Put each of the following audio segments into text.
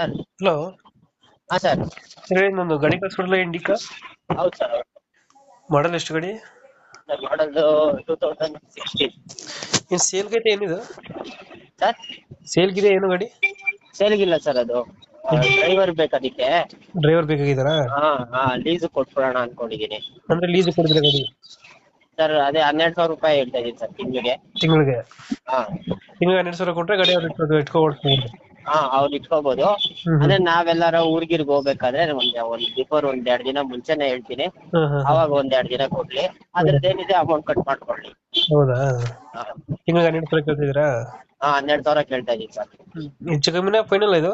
Sir. Hello. ಹಾ sir. Sir ಒಂದು ಗಾಡಿ ಕಳ್ಸ್ಕೊಡಲ್ಲ ಇಂಡಿಕಾ? ಹೌದು ಸರ್. ಮಾಡಲ್ ಎಷ್ಟು ಗಾಡಿ? ಮಾಡಲ್ದು two thousand sixteen. In sale ಗೈತೆ ಏನಿದು? ಸರ್? ಸೇಲ್ಗಿದೆ ಏನು ಗಾಡಿ? ಸೇಲ್ಗಿಲ್ಲ ಸರ್ ಅದು. ಡ್ರೈವರ್ ಬೇಕು ಅದಕ್ಕೆ. ಡ್ರೈವರ್ ಬೇಕಾಗಿದ್ದಾರಾ? ಹಾ ಹಾ ಲೀಸ್ ಕೊಟ್ಬಿಡೋಣ ಅನ್ಕೊಂಡಿದೀನಿ. ಅಂದ್ರೆ ಲೀಸ್ ಕೊಡಿದ್ರೆ ಗಾಡಿ? ಸರ್ ಅದೇ ಹನ್ನೆರಡು ಸಾವಿರ ರೂಪಾಯಿ ಹೇಳ್ತಾ ಇದೀನಿ ಸರ್ ತಿಂಗಳಿಗೆ. ತಿಂಗಳಿಗೆ? ಹಾ. ತಿಂಗಳಿಗೆ ಹನ್ನೆರಡು ಸಾವಿರ ಕೊಟ್ರೆ ಗಾಡಿ ಅವ್ರು ಇಟ್ಕೊಂಡು ಇಟ್ಕೊ ಓಡಿಸ್ಬೋದು ಹಾ ಅವ್ರು ಇಟ್ಕೋಬಹುದು ಅಂದ್ರೆ ಅದೇ ನಾವೆಲ್ಲಾರ ಊರ್ಗಿರ್ಗ್ ಹೋಗ್ಬೇಕಾದ್ರೆ ಒಂದ್ ಒಂದ್ ಬಿಫೋರ್ ಒಂದ್ ಎರಡ್ ದಿನ ಮುಂಚೆನೆ ಹೇಳ್ತೀನಿ. ಹಾಂ ಹಾಂ ಅವಾಗ ಒಂದ್ ಎರಡ್ ದಿನ ಕೊಡ್ಲಿ. ಅದ್ರದ್ದೇನಿದೆ ಅಮೌಂಟ್ ಕಟ್ ಮಾಡ್ಕೊಳ್ಳಿ. ಹೌದಾ? ಹಾ. ತಿಂಗಳಿಗೆ ಹನ್ನೆರಡು ಸಾವಿರ ಕೇಳ್ತಿದ್ದೀರಾ? ಹಾ ಹನ್ನೆರಡು ಸಾವಿರ ಕೇಳ್ತಾ ಇದೀನಿ ಸರ್. ಹೆಚ್ಚು ಕಮ್ಮಿನ ಫೈನಲ್ ಇದು?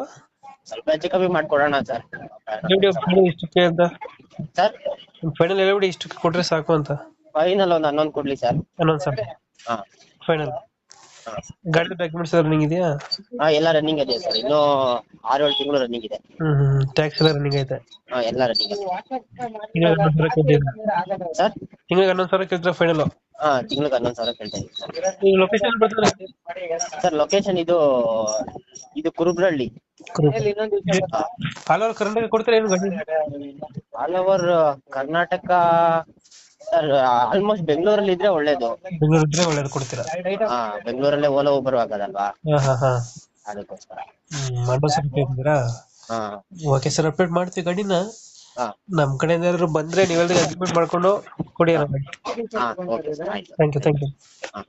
ಸ್ವಲ್ಪ ಹೆಚ್ಚು ಕಮ್ಮಿ ಮಾಡ್ಕೊಡೋಣ ಸರ್. ಫೈನಲ್ ಇಷ್ಟಕ್ಕೆ ಅಂತ? ಸರ್? ಫೈನಲ್ ಎಲ್ಲ ಬಿಡಿ ಇಷ್ಟಕ್ಕೆ ಕೊಟ್ರೆ ಸಾಕು ಅಂತ. ಫೈನಲ್ ಒಂದ್ ಹನ್ನೊಂದು ಕೊಡ್ಲಿ ಸರ್. ಹನ್ನೊಂದು ಸಾವಿರ. ಹಾ. ಫೈನಲ್. ಗಾಡಿ ಡಾಕ್ಯುಮೆಂಟ್ಸ್ ರನ್ನಿಂಗ್ ಇದೆಯಾ? ಹಾ ಎಲ್ಲ ರನ್ನಿಂಗ್ ಇದೆ ಸರ್. ಇನ್ನೂ ಆರು ಏಳು ತಿಂಗಳು ರನ್ನಿಂಗ್ ಇದೆ. ಹ್ಮ್ ಹ್ಮ್ ಟ್ಯಾಕ್ಸ್ ಎಲ್ಲ ರನ್ನಿಂಗ್ ಐತೆ? ಹಾ ಎಲ್ಲ ರನ್ನಿಂಗ್ ಇದೆ. ತಿಂಗಳಿಗೆ ಹನ್ನೊಂದು ಸಾವಿರ ಕೇಳ್ತಿದ್ದೀರಾ ಸರ್? ತಿಂಗಳಿಗೆ ಹನ್ನೊಂದು ಸಾವಿರ ಕೇಳ್ತಾರೆ ಫೈನಲ್ ಹಾ ತಿಂಗಳಿಗೆ ಹನ್ನೊಂದು ಸಾವಿರ ಕೇಳ್ತಾ ಇದ್ದೀನಿ ಈ ಲೊಕೇಶನ್ ಬರ್ತದೆ? ಸರ್ ಲೊಕೇಶನ್ ಇದು ಇದು ಕುರುಬ್ರಳ್ಳಿ ಆಲ್ ಓವರ್ ಕರ್ನಾಟಕ ಕೊಡ್ತಾರೆ ಏನು ಗಾಡಿ all over Karnataka sir almost ಬೆಂಗಳೂರಲ್ಲಿ ಇದ್ರೆ ಒಳ್ಳೇದು. ಬೆಂಗಳೂರು ಇದ್ರೆ ಒಳ್ಳೇದು ಕೊಡ್ತೀರಾ? ಹಾ ಬೆಂಗಳೂರಲ್ಲೇ ಓಲೋ ಊಬರ್ ಆಗೋದಲ್ವಾ? ಹಾ ಹಾ ಹಾ. ಅದಕ್ಕೋಸ್ಕರ. ಹ್ಮ್ ಹಾ. ಓಕೆ ಸರ್ ಅಪ್ಡೇಟ್ ಮಾಡ್ತೀವಿ ಗಾಡಿನ. ಹಾ. ನಮ್ ಕಡೆಯಿಂದ ಏನಾದ್ರು ಬಂದ್ರೆ ನೀವೆಲ್ಲರೂ ಅಗ್ರಿಮೆಂಟ್ ಮಾಡ್ಕೊಂಡು ಕೊಡಿ ಥ್ಯಾಂಕ್ ಯು ಥ್ಯಾಂಕ್ ಯು ಹಾ.